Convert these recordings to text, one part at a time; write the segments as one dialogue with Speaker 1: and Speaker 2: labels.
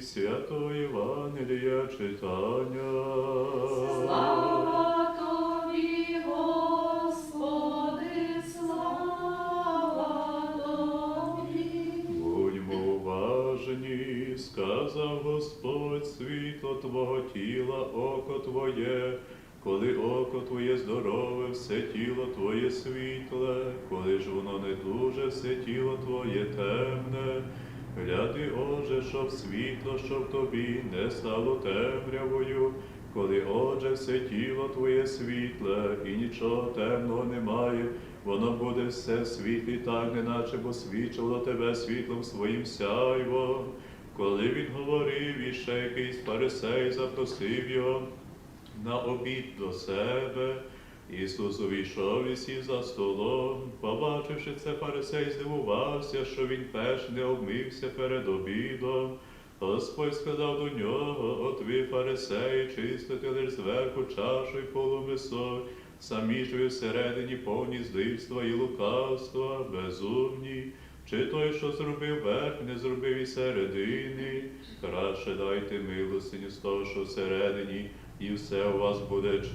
Speaker 1: Святого Євангелія читання.
Speaker 2: Слава тобі, Господи, слава тобі.
Speaker 1: Будьмо уважні, сказав Господь, світло Твого тіла, око Твоє, коли око Твоє здорове, все тіло Твоє світле, коли ж воно не дуже, все тіло Твоє темне. Гляди, Отже, щоб світло, щоб тобі не стало темрявою, коли отже все тіло твоє світле, і нічого темного немає, воно буде все в світлі, так, неначе б освічувало тебе світлом своїм сяйвом. Коли він говорив, і ще якийсь фарисей запросив його на обід до себе. Ісус увійшов і сів за столом. Побачивши це, фарисей здивувався, що він перш не обмився перед обідом. Господь сказав до нього, от ви, фарисеї, чистите лиш зверху чашу й полумисок, самі ж ви всередині повні здивства і лукавства, безумні. Чи той, що зробив верх, не зробив і середини, краще дайте милостиню з того, що всередині, і все у вас буде чисте.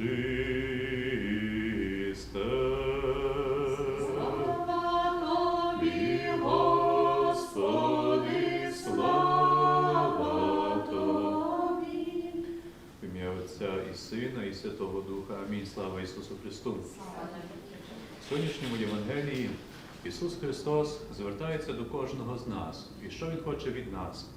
Speaker 2: Слава тобі, Господи, слава тобі.
Speaker 1: В ім'я Отця і Сина, і Святого Духа. Амінь. Слава Ісусу Христу. В сьогоднішньому Євангелії Ісус Христос звертається до кожного з нас. І що Він хоче від нас?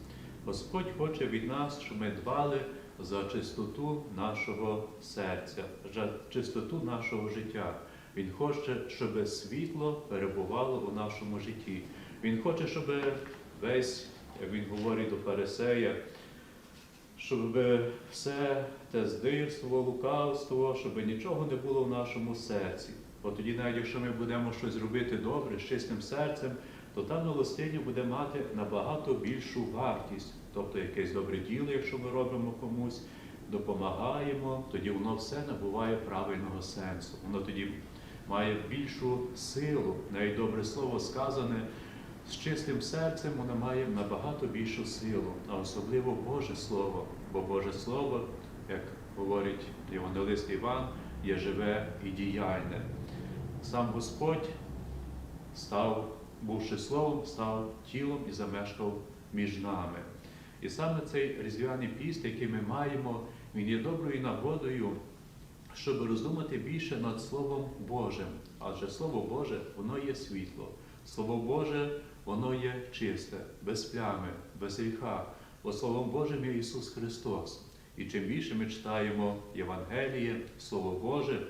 Speaker 1: Господь хоче від нас, щоб ми дбали за чистоту нашого серця, за чистоту нашого життя. Він хоче, щоб світло перебувало у нашому житті. Він хоче, щоб весь, як він говорить до фарисея, щоб все те здирство, лукавство, щоб нічого не було в нашому серці. Бо тоді, навіть якщо ми будемо щось робити добре, з чистим серцем, то та милостиня буде мати набагато більшу вартість. Тобто якесь добре діло, якщо ми робимо комусь, допомагаємо, тоді воно все набуває правильного сенсу. Воно тоді має більшу силу, навіть добре слово сказане. З чистим серцем воно має набагато більшу силу, а особливо Боже Слово. Бо Боже Слово, як говорить Євангелист Іван, є живе і діяльне. Сам Господь став, бувши словом, став тілом і замешкав між нами. І саме цей різдвяний піст, який ми маємо, він є доброю нагодою, щоб роздумати більше над Словом Божим. Адже Слово Боже, воно є світло. Слово Боже, воно є чисте, без плями, без гріха. Бо Словом Божим є Ісус Христос. І чим більше ми читаємо Євангеліє, Слово Боже,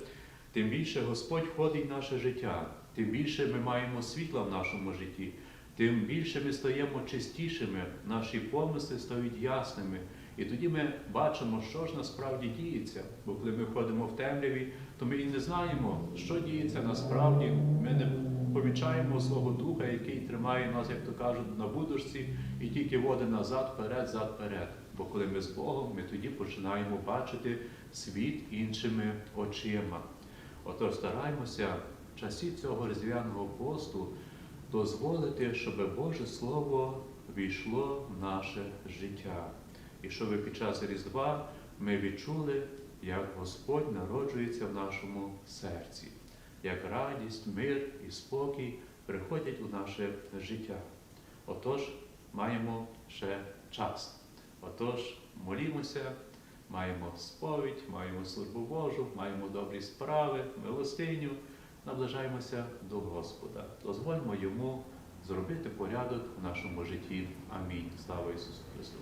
Speaker 1: тим більше Господь входить в наше життя, тим більше ми маємо світла в нашому житті, тим більше ми стаємо чистішими, наші помисли стають ясними. І тоді ми бачимо, що ж насправді діється. Бо коли ми входимо в темряві, то ми і не знаємо, що діється насправді. Ми не помічаємо свого духа, який тримає нас, як то кажуть, на будушці, і тільки водить назад, вперед, зад, вперед. Бо коли ми з Богом, ми тоді починаємо бачити світ іншими очима. Отож стараємося в часі цього різдвяного посту дозволити, щоб Боже Слово війшло в наше життя. І щоб під час Різдва ми відчули, як Господь народжується в нашому серці, як радість, мир і спокій приходять у наше життя. Отож, маємо ще час. Отож, молімося, маємо сповідь, маємо службу Божу, маємо добрі справи, милостиню, наближаємося до Господа. Дозвольмо йому зробити порядок в нашому житті. Амінь. Слава Ісусу Христу!